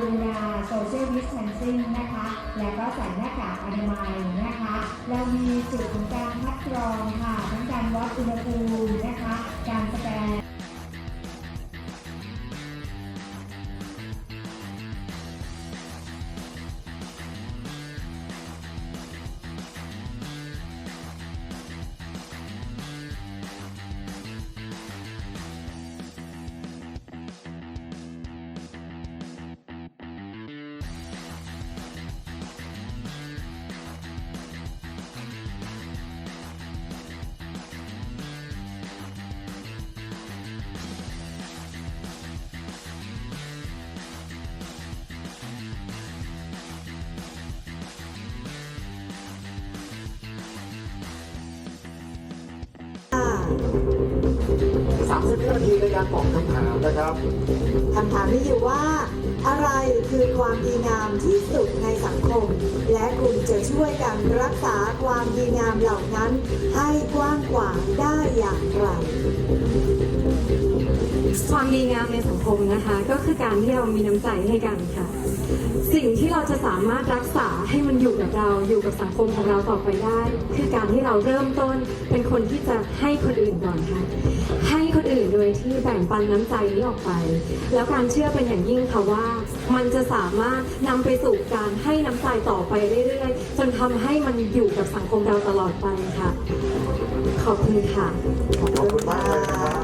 กรุณาโซเชียลดิสแทนซิ่งนะคะ และก็ใส่หน้ากากอนามัยนะคะ เรามีจุดของการคัดกรองค่ะ ทั้งการวัดอุณหภูมินะคะ การสแกน 30วินาทีในการตอบคำถามนะครับ คำถามมีอยู่ว่า อะไรคือความดีงามที่สุดในสังคม และคุณจะช่วยกันรักษาความดีงามเหล่านั้น ให้กว้างขวางได้อย่างไร ความดีงามในสังคมนะคะ ก็คือการที่เรามีน้ำใจให้กันค่ะ สิ่งที่เราจะสามารถรักษาให้มันอยู่กับเราอยู่กับสังคมของเราต่อไปได้ คือการที่เราเริ่มต้นเป็นคนที่จะให้คนอื่นก่อนค่ะ ให้คนอื่นโดยที่แบ่งปันน้ำใจนี้ออกไป แล้วการเชื่อเป็นอย่างยิ่งค่ะว่า มันจะสามารถนำไปสู่การให้น้ำใจต่อไปเรื่อยๆจนทำให้มันอยู่กับสังคมเราตลอดไปค่ะ ขอบคุณค่ะขอบคุณมากเลย